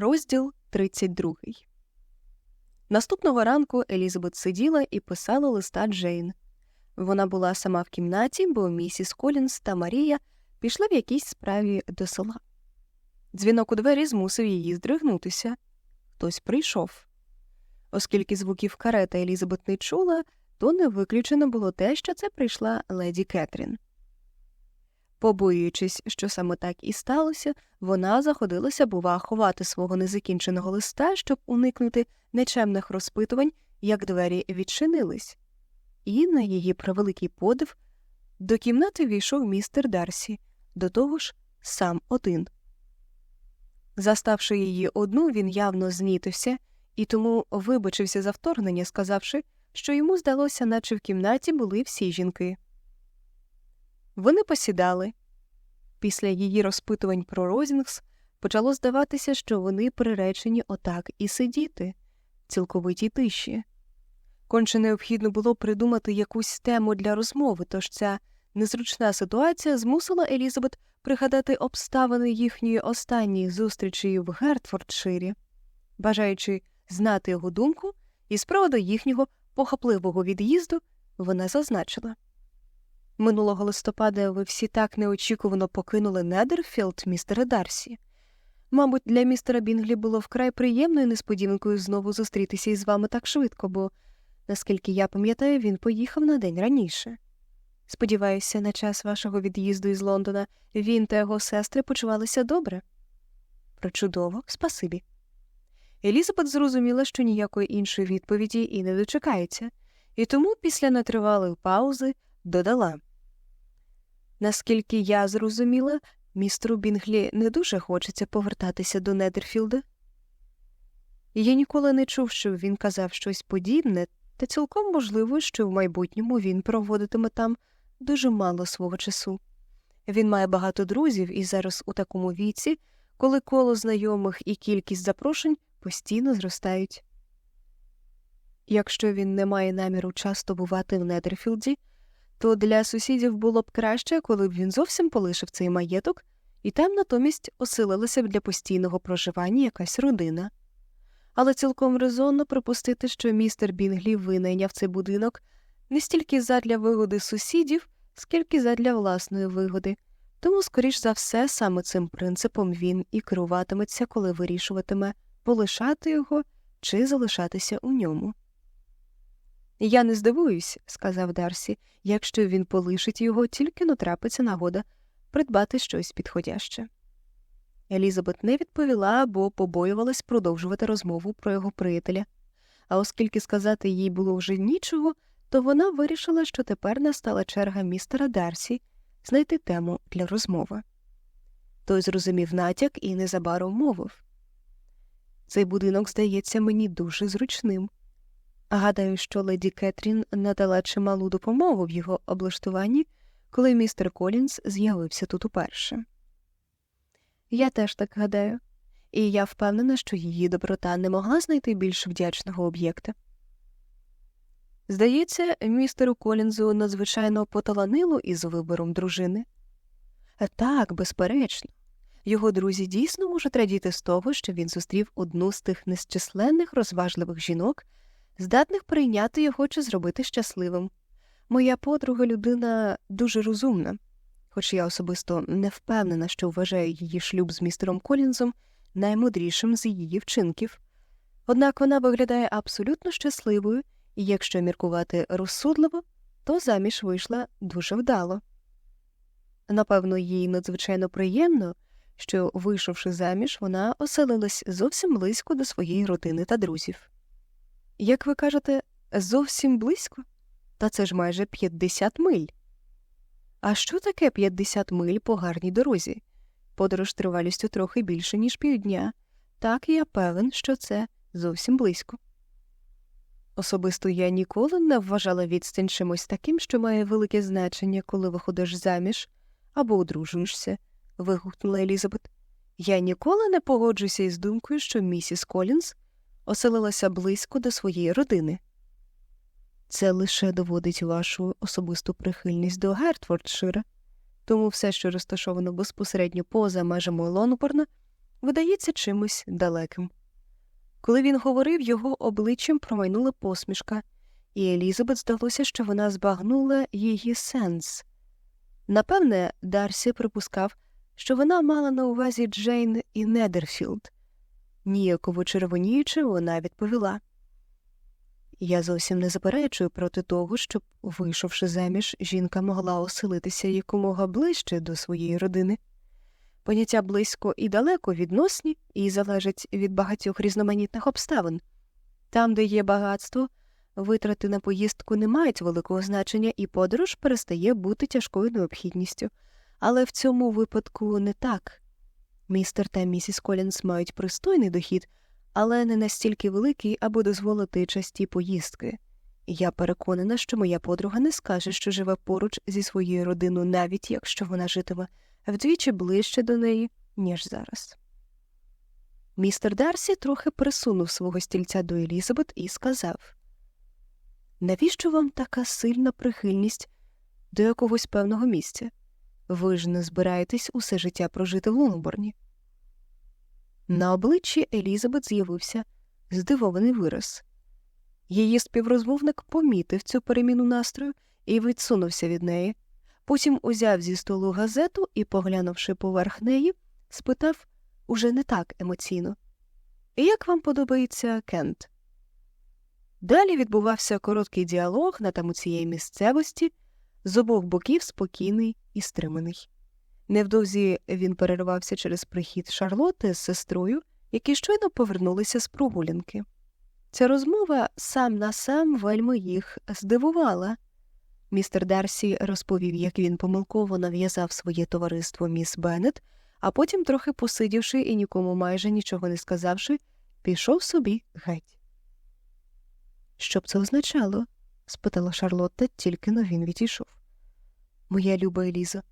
Розділ 32 Наступного ранку Елізабет сиділа і писала листа Джейн. Вона була сама в кімнаті, бо місіс Колінс та Марія пішли в якійсь справі до села. Дзвінок у двері змусив її здригнутися. Хтось прийшов. Оскільки звуків карета Елізабет не чула, то не виключено було те, що це прийшла леді Кетрін. Побоюючись, що саме так і сталося, вона заходилася, бува, ховати свого незакінченого листа, щоб уникнути нечемних розпитувань, як двері відчинились. І, на її превеликий подив, до кімнати війшов містер Дарсі, до того ж сам один. Заставши її одну, він явно знітився і тому вибачився за вторгнення, сказавши, що йому здалося, наче в кімнаті були всі жінки. Вони посідали. Після її розпитувань про Розінгс почало здаватися, що вони приречені отак і сидіти, в цілковитій тиші. Конче необхідно було придумати якусь тему для розмови, тож ця незручна ситуація змусила Елізабет пригадати обставини їхньої останньої зустрічі в Гертфордширі, бажаючи знати його думку, і з приводу їхнього похапливого від'їзду вона зазначила. Минулого листопада ви всі так неочікувано покинули Недерфілд, містере Дарсі. Мабуть, для містера Бінглі було вкрай приємною несподіванкою знову зустрітися із вами так швидко, бо, наскільки я пам'ятаю, він поїхав на день раніше. Сподіваюся, на час вашого від'їзду із Лондона він та його сестри почувалися добре. Прочудово, спасибі. Елізабет зрозуміла, що ніякої іншої відповіді і не дочекається, і тому після нетривалої паузи додала. Наскільки я зрозуміла, містеру Бінглі не дуже хочеться повертатися до Недерфілда. Я ніколи не чув, щоб він казав щось подібне, та цілком можливо, що в майбутньому він проводитиме там дуже мало свого часу. Він має багато друзів і зараз у такому віці, коли коло знайомих і кількість запрошень постійно зростають. Якщо він не має наміру часто бувати в Недерфілді, то для сусідів було б краще, коли б він зовсім полишив цей маєток, і там натомість оселилася б для постійного проживання якась родина. Але цілком резонно припустити, що містер Бінглі винайняв цей будинок не стільки задля вигоди сусідів, скільки задля власної вигоди, тому, скоріш за все, саме цим принципом він і керуватиметься, коли вирішуватиме полишати його чи залишатися у ньому. Я не здивуюсь, сказав Дарсі, якщо він полишить його, тільки натрапиться нагода придбати щось підходяще. Елізабет не відповіла, бо побоювалась продовжувати розмову про його приятеля, а оскільки сказати їй було вже нічого, то вона вирішила, що тепер настала черга містера Дарсі знайти тему для розмови. Той зрозумів натяк і незабаром мовив Цей будинок здається мені дуже зручним. Гадаю, що леді Кетрін надала чималу допомогу в його облаштуванні, коли містер Колінс з'явився тут уперше. Я теж так гадаю, і я впевнена, що її доброта не могла знайти більш вдячного об'єкта. Здається, містеру Колінзу надзвичайно поталанило із вибором дружини. Так, безперечно, його друзі дійсно можуть радіти з того, що він зустрів одну з тих незчисленних розважливих жінок здатних прийняти його чи зробити щасливим. Моя подруга людина дуже розумна, хоч я особисто не впевнена, що вважаю її шлюб з містером Колінзом наймудрішим з її вчинків. Однак вона виглядає абсолютно щасливою, і якщо міркувати розсудливо, то заміж вийшла дуже вдало. Напевно, їй надзвичайно приємно, що, вийшовши заміж, вона оселилась зовсім близько до своєї родини та друзів. Як ви кажете, зовсім близько? Та це ж майже 50 миль. А що таке 50 миль по гарній дорозі? Подорож тривалістю трохи більше, ніж півдня, так я певен, що це зовсім близько. Особисто я ніколи не вважала відстань чимось таким, що має велике значення, коли виходиш заміж або одружуєшся, вигукнула Елізабет. Я ніколи не погоджуся із думкою, що місіс Колінс оселилася близько до своєї родини. Це лише доводить вашу особисту прихильність до Гертфордшира, тому все, що розташовано безпосередньо поза межами Лонборна, видається чимось далеким. Коли він говорив, його обличчям промайнула посмішка, і Елізабет здалося, що вона збагнула її сенс. Напевне, Дарсі припускав, що вона мала на увазі Джейн і Недерфілд. Ніяково червоніючи, вона відповіла. Я зовсім не заперечую проти того, щоб, вийшовши заміж, жінка могла оселитися якомога ближче до своєї родини. Поняття близько і далеко відносні і залежать від багатьох різноманітних обставин. Там, де є багатство, витрати на поїздку не мають великого значення, і подорож перестає бути тяжкою необхідністю. Але в цьому випадку не так. Містер та місіс Колінс мають пристойний дохід, але не настільки великий, аби дозволити часті поїздки. Я переконана, що моя подруга не скаже, що живе поруч зі своєю родиною, навіть якщо вона житиме вдвічі ближче до неї, ніж зараз. Містер Дарсі трохи присунув свого стільця до Елізабет і сказав Навіщо вам така сильна прихильність до якогось певного місця? Ви ж не збираєтесь усе життя прожити в Лонгборні. На обличчі Елізабет з'явився здивований вираз. Її співрозмовник помітив цю переміну настрою і відсунувся від неї. Потім узяв зі столу газету і, поглянувши поверх неї, спитав уже не так емоційно Як вам подобається Кент? Далі відбувався короткий діалог на тему цієї місцевості, з обох боків спокійний і стриманий. Невдовзі він перервався через прихід Шарлоти з сестрою, які щойно повернулися з прогулянки. Ця розмова сам на сам вельми їх здивувала. Містер Дарсі розповів, як він помилково нав'язав своє товариство міс Беннет, а потім, трохи посидівши і нікому майже нічого не сказавши, пішов собі геть. Що б це означало? спитала Шарлотта, тільки но він відійшов. Моя люба Елізо,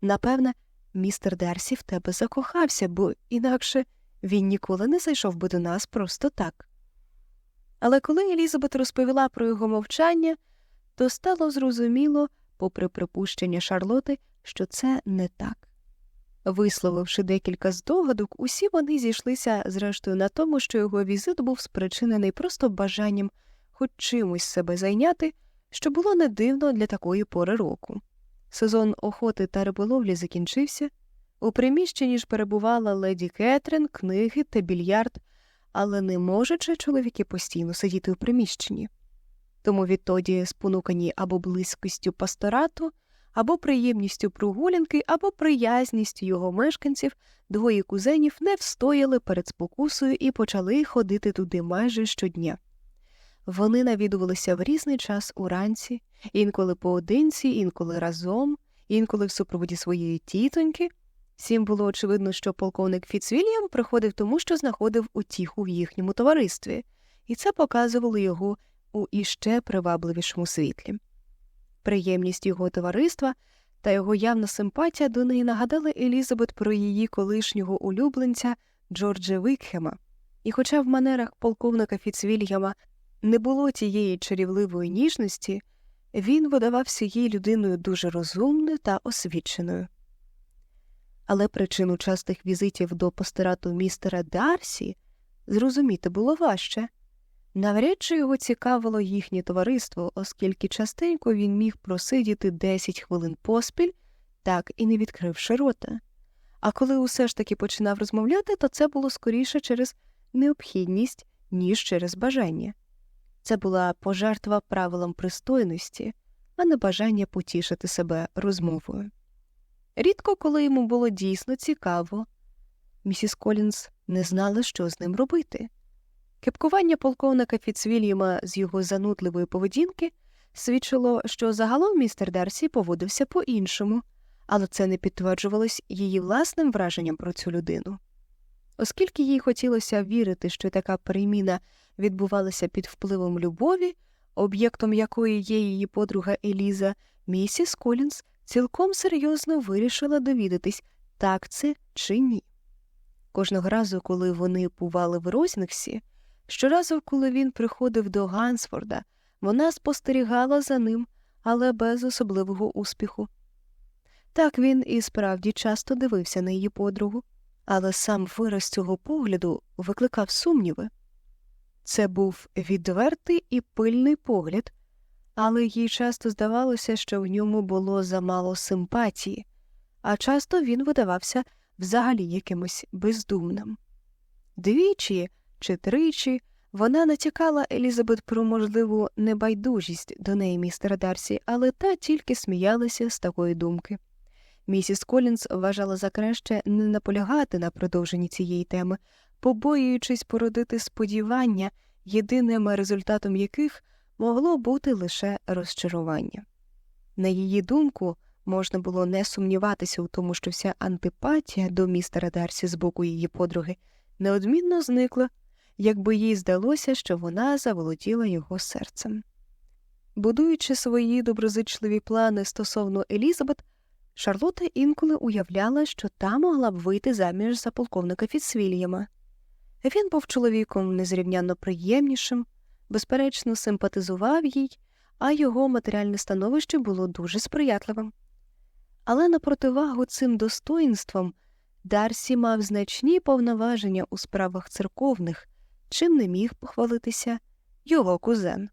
напевне, містер Дарсі в тебе закохався, бо інакше він ніколи не зайшов би до нас просто так. Але коли Елізабет розповіла про його мовчання, то стало зрозуміло, попри припущення Шарлоти, що це не так. Висловивши декілька здогадок, усі вони зійшлися зрештою на тому, що його візит був спричинений просто бажанням хоч чимось себе зайняти, що було не дивно для такої пори року. Сезон охоти та риболовлі закінчився. У приміщенні ж перебувала леді Кетрин, книги та більярд, але не можучи чоловіки постійно сидіти у приміщенні. Тому відтоді, спонукані або близькістю пасторату, або приємністю прогулянки, або приязністю його мешканців, двоє кузенів не встояли перед спокусою і почали ходити туди майже щодня. Вони навідувалися в різний час уранці, інколи поодинці, інколи разом, інколи в супроводі своєї тітоньки. Всім було очевидно, що полковник Фіцвільям приходив тому, що знаходив утіху в їхньому товаристві, і це показувало його у іще привабливішому світлі. Приємність його товариства та його явна симпатія до неї нагадали Елізабет про її колишнього улюбленця Джорджа Викхема, і, хоча в манерах полковника Фіцвільяма не було тієї чарівливої ніжності, він видавався їй людиною дуже розумною та освіченою. Але причину частих візитів до постарату містера Дарсі зрозуміти було важче. Навряд чи його цікавило їхнє товариство, оскільки частенько він міг просидіти 10 хвилин поспіль, так і не відкривши рота. А коли усе ж таки починав розмовляти, то це було скоріше через необхідність, ніж через бажання. Це була пожертва правилам пристойності, а не бажання потішити себе розмовою. Рідко, коли йому було дійсно цікаво, місіс Колінс не знала, що з ним робити. Кепкування полковника Фіцвільяма з його занудливої поведінки свідчило, що загалом містер Дарсі поводився по іншому, але це не підтверджувалось її власним враженням про цю людину. Оскільки їй хотілося вірити, що така переміна відбувалася під впливом любові, об'єктом якої є її подруга Еліза, місіс Колінс цілком серйозно вирішила довідатись, так це чи ні. Кожного разу, коли вони бували в Розінгсі, щоразу, коли він приходив до Гансфорда, вона спостерігала за ним, але без особливого успіху. Так він і справді часто дивився на її подругу, але сам вираз цього погляду викликав сумніви. Це був відвертий і пильний погляд, але їй часто здавалося, що в ньому було замало симпатії, а часто він видавався взагалі якимось бездумним. Двічі чи тричі вона натякала Елізабет про можливу небайдужість до неї містера Дарсі, але та тільки сміялася з такої думки. Місіс Колінс вважала за краще не наполягати на продовженні цієї теми, побоюючись породити сподівання, єдиним результатом яких могло бути лише розчарування. На її думку, можна було не сумніватися у тому, що вся антипатія до містера Дарсі з боку її подруги неодмінно зникла, якби їй здалося, що вона заволоділа його серцем. Будуючи свої доброзичливі плани стосовно Елізабет, Шарлота інколи уявляла, що та могла б вийти заміж за полковника Фіцвільяма. Він був чоловіком незрівнянно приємнішим, безперечно, симпатизував їй, а його матеріальне становище було дуже сприятливим. Але на противагу цим достоїнствам Дарсі мав значні повноваження у справах церковних, чим не міг похвалитися його кузен.